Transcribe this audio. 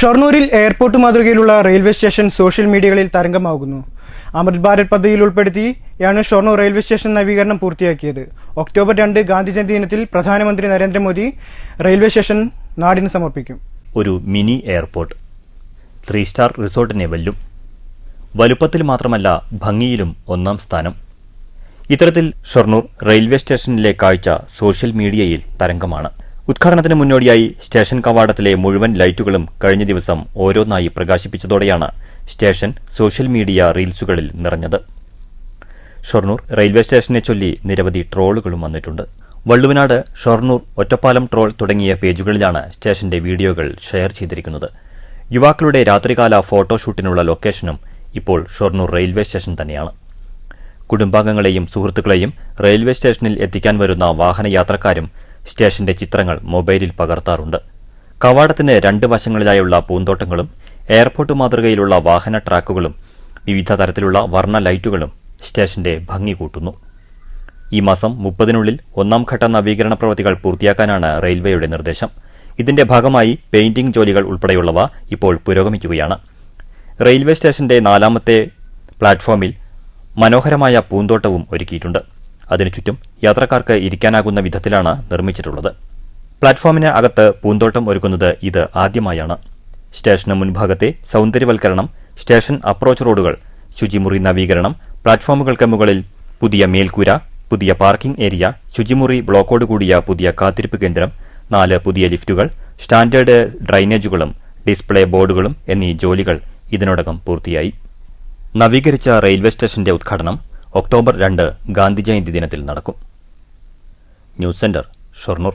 ഷൊർണൂരിൽ airport മാതൃകയിലുള്ള railway station social മീഡിയകളിൽ തരംഗമാകുന്നു. അമൃത് ഭാരത് പദ്ധതിയിൽ ഉൾപ്പെടുത്തിയാണ് ഷൊർണൂർ റെയിൽവേ സ്റ്റേഷൻ നവീകരണം പൂർത്തിയാക്കിയത്. ഒക്ടോബർ രണ്ട് ഗാന്ധിജയന്തി ദിനത്തിൽ പ്രധാനമന്ത്രി നരേന്ദ്രമോദി റെയിൽവേ സ്റ്റേഷൻ നാടിന് സമർപ്പിക്കും. ഒരു മിനി എയർപോർട്ട്. ത്രീ സ്റ്റാർ റിസോർട്ടിനെ വെല്ലും. വലുപ്പത്തിൽ മാത്രമല്ല ഭംഗിയിലും ഒന്നാം സ്ഥാനം. ഇത്തരത്തിൽ ഷൊർണൂർ റെയിൽവേ സ്റ്റേഷനിലെ കാഴ്ച സോഷ്യൽ മീഡിയയിൽ തരംഗമാണ്. ഉദ്ഘാടനത്തിന് മുന്നോടിയായി സ്റ്റേഷൻ കവാടത്തിലെ മുഴുവൻ ലൈറ്റുകളും കഴിഞ്ഞ ദിവസം ഓരോന്നായി പ്രകാശിപ്പിച്ചതോടെയാണ് സ്റ്റേഷൻ സോഷ്യൽ മീഡിയ റീൽസുകളിൽ നിറഞ്ഞത്. ഷൊർണൂർ റെയിൽവേ സ്റ്റേഷനെ ചൊല്ലി നിരവധി ട്രോളുകളും വന്നിട്ടുണ്ട്. വള്ളുവനാട് ഷൊർണൂർ ഒറ്റപ്പാലം ട്രോൾ തുടങ്ങിയ പേജുകളിലാണ് സ്റ്റേഷന്റെ വീഡിയോകൾ ഷെയർ ചെയ്തിരിക്കുന്നത്. യുവാക്കളുടെ രാത്രികാല ഫോട്ടോഷൂട്ടിനുള്ള ലൊക്കേഷനും ഇപ്പോൾ ഷൊർണൂർ റെയിൽവേ സ്റ്റേഷൻ തന്നെയാണ്. കുടുംബാംഗങ്ങളെയും സുഹൃത്തുക്കളെയും റെയിൽവേ സ്റ്റേഷനിൽ എത്തിക്കാൻ വരുന്ന വാഹനയാത്രക്കാരും സ്റ്റേഷന്റെ ചിത്രങ്ങൾ മൊബൈലിൽ പകർത്താറുണ്ട്. കവാടത്തിന് രണ്ട് വശങ്ങളിലായുള്ള പൂന്തോട്ടങ്ങളും എയർപോർട്ട് മാതൃകയിലുള്ള വാഹന ട്രാക്കുകളും വിവിധ തരത്തിലുള്ള വർണ ലൈറ്റുകളും സ്റ്റേഷന്റെ ഭംഗി കൂട്ടുന്നു. ഈ മാസം മുപ്പതിനുള്ളിൽ ഒന്നാം ഘട്ട നവീകരണ പ്രവൃത്തികൾ പൂർത്തിയാക്കാനാണ് റെയിൽവേയുടെ നിർദ്ദേശം. ഇതിന്റെ ഭാഗമായി പെയിന്റിംഗ് ജോലികൾ ഉൾപ്പെടെയുള്ളവ ഇപ്പോൾ പുരോഗമിക്കുകയാണ്. റെയിൽവേ സ്റ്റേഷന്റെ നാലാമത്തെ പ്ലാറ്റ്ഫോമിൽ മനോഹരമായ പൂന്തോട്ടവും ഒരുക്കിയിട്ടുണ്ട്. അതിനു ചുറ്റും യാത്രക്കാർക്ക് ഇരിക്കാനാകുന്ന വിധത്തിലാണ് നിർമ്മിച്ചിട്ടുള്ളത്. പ്ലാറ്റ്ഫോമിന് അകത്ത് പൂന്തോട്ടം ഒരുക്കുന്നത് ഇത് ആദ്യമായാണ്. സ്റ്റേഷന് മുൻഭാഗത്തെ സൗന്ദര്യവൽക്കരണം സ്റ്റേഷൻ അപ്രോച്ച് റോഡുകൾ ശുചിമുറി നവീകരണം പ്ലാറ്റ്ഫോമുകൾക്ക് മുകളിൽ പുതിയ മേൽക്കൂര പുതിയ പാർക്കിംഗ് ഏരിയ ശുചിമുറി ബ്ലോക്കോട് കൂടിയ പുതിയ കാത്തിരിപ്പ് കേന്ദ്രം നാല് പുതിയ ലിഫ്റ്റുകൾ സ്റ്റാൻഡേർഡ് ഡ്രൈനേജുകളും ഡിസ്പ്ലേ ബോർഡുകളും എന്നീ ജോലികൾ ഇതിനോടകം പൂർത്തിയായി. നവീകരിച്ച റെയിൽവേ സ്റ്റേഷന്റെ ഉദ്ഘാടനം ഒക്ടോബർ രണ്ട് ഗാന്ധിജയന്തി ദിനത്തിൽ നടക്കും. News centre Shoranur.